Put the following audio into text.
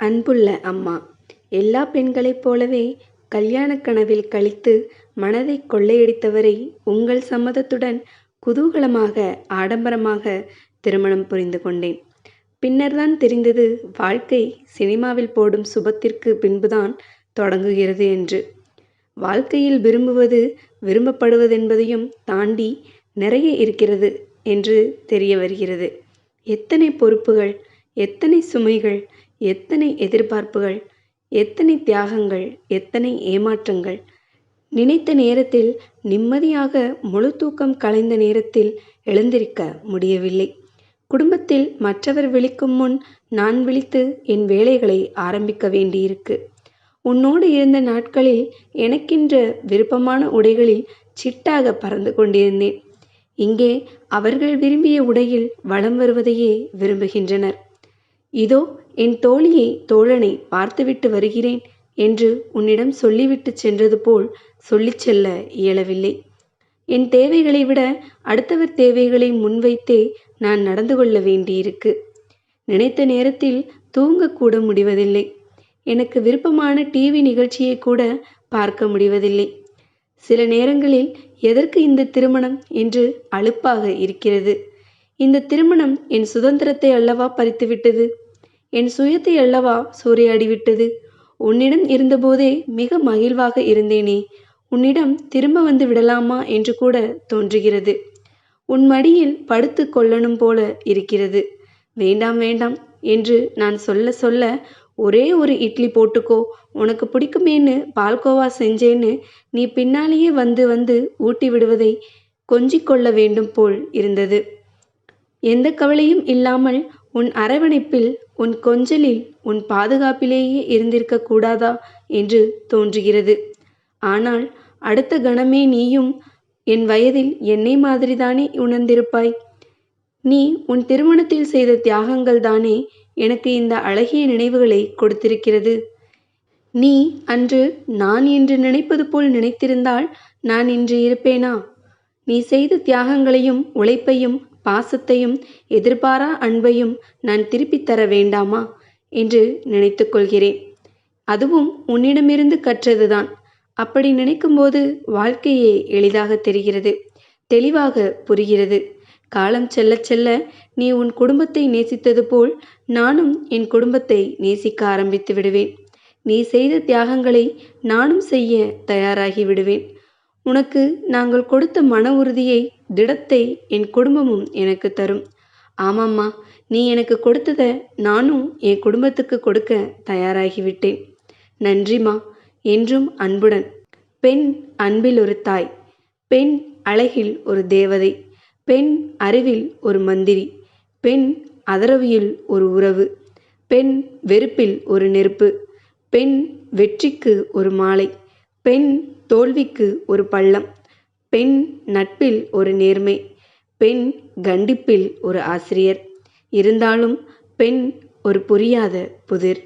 அன்புள்ள அம்மா எல்லா பெண்களைப் போலவே கல்யாணக் கனவில் கழித்து மனதை கொள்ளையடித்தவரை உங்கள் சம்மதத்துடன் குதூகலமாக ஆடம்பரமாக திருமணம் புரிந்து கொண்டேன். பின்னர்தான் தெரிந்தது வாழ்க்கை சினிமாவில் போடும் சுபத்திற்கு பின்புதான் தொடங்குகிறது என்று. வாழ்க்கையில் விரும்புவது விரும்பப்படுவதென்பதையும் தாண்டி நிறைய இருக்கிறது என்று தெரிய வருகிறது. எத்தனை பொறுப்புகள் எத்தனை சுமைகள் எத்தனை எதிர்பார்ப்புகள் எத்தனை தியாகங்கள் எத்தனை ஏமாற்றங்கள். நினைத்த நேரத்தில் நிம்மதியாக முழு தூக்கம் கலைந்த நேரத்தில் எழுந்திருக்க முடியவில்லை. குடும்பத்தில் மற்றவர் விழிக்கும் முன் நான் விழித்து என் வேலைகளை ஆரம்பிக்க வேண்டியிருக்கு. உன்னோடு இருந்த நாட்களில் எனக்கென்ற விருப்பமான உடைகளில் சிட்டாக பறந்து கொண்டிருந்தேன். இங்கே அவர்கள் விரும்பிய உடையில் வளம் வருவதையே விரும்புகின்றனர். இதோ என் தோழியை தோழனை பார்த்துவிட்டு வருகிறேன் என்று உன்னிடம் சொல்லிவிட்டு சென்றது போல் சொல்லிச் செல்ல இயலவில்லை. என் தேவைகளை விட அடுத்தவர் தேவைகளை முன்வைத்தே நான் நடந்து கொள்ள வேண்டியிருக்கு. நினைத்த நேரத்தில் தூங்கக்கூட முடிவதில்லை. எனக்கு விருப்பமான டிவி நிகழ்ச்சியை கூட பார்க்க முடிவதில்லை. சில நேரங்களில் எதற்கு இந்த திருமணம் என்று அலுப்பாக இருக்கிறது. இந்த திருமணம் என் சுதந்திரத்தை அல்லவா பறித்துவிட்டது? என் சுயத்தை அல்லவா சூறையாடிவிட்டது? உன்னிடம் இருந்தபோதே மிக மகிழ்வாக இருந்தேனே. உன்னிடம் திரும்ப வந்து விடலாமா என்று கூட தோன்றுகிறது. உன் மடியில் படுத்து கொள்ளணும் போல இருக்கிறது. வேண்டாம் வேண்டாம் என்று நான் சொல்ல சொல்ல ஒரே ஒரு இட்லி போட்டுக்கோ. உனக்கு பிடிக்குமேன்னு பால்கோவா செஞ்சேன்னு நீ பின்னாலேயே வந்து வந்து ஊட்டி விடுவதை கொஞ்சிக் கொள்ள வேண்டும் போல் இருந்தது. எந்த கவலையும் இல்லாமல் உன் அரவணைப்பில் உன் கொஞ்சலில் உன் பாதுகாப்பிலேயே இருந்திருக்க கூடாதா என்று தோன்றுகிறது. ஆனால் அடுத்த கணமே நீயும் என் வயதில் என்னை மாதிரிதானே உணர்ந்திருப்பாய். நீ உன் திருமணத்தில் செய்த தியாகங்கள் தானே எனக்கு இந்த அழகிய நினைவுகளை கொடுத்திருக்கிறது. நீ அன்று நான் என்று நினைப்பது போல் நினைத்திருந்தால் நான் இன்று இருப்பேனா? நீ செய்த தியாகங்களையும் உழைப்பையும் பாசத்தையும் எதிர்பாரா அன்பையும் நான் திருப்பித் தர வேண்டாமா? என்று நினைத்து கொள்கிறேன். அதுவும் உன்னிடமிருந்து கற்றதுதான். அப்படி நினைக்கும்போது வாழ்க்கையே எளிதாக தெரிகிறது. தெளிவாக புரிகிறது. காலம் செல்ல செல்ல நீ உன் குடும்பத்தை நேசித்தது போல் நானும் என் குடும்பத்தை நேசிக்க ஆரம்பித்து விடுவேன். நீ செய்த தியாகங்களை நானும் செய்ய தயாராகி விடுவேன். உனக்கு நாங்கள் கொடுத்த மன உறுதியை திடத்தை என் குடும்பமும் எனக்கு தரும். ஆமாம்மா நீ எனக்கு கொடுத்ததை நானும் என் குடும்பத்துக்கு கொடுக்க தயாராகிவிட்டேன். நன்றிம்மா என்றும் அன்புடன். பெண் அன்பில் ஒரு தாய். பெண் அழகில் ஒரு தேவதை. பெண் அறிவில் ஒரு மந்திரி. பெண் அதரவியில் ஒரு உறவு. பெண் வெறுப்பில் ஒரு நெருப்பு. பெண் வெற்றிக்கு ஒரு மாலை. பெண் தோல்விக்கு ஒரு பள்ளம் பெண் நட்பில் ஒரு நேர்மை பெண் கண்டிப்பில் ஒரு ஆசிரியர். இருந்தாலும் பெண் ஒரு புரியாத புதிர்.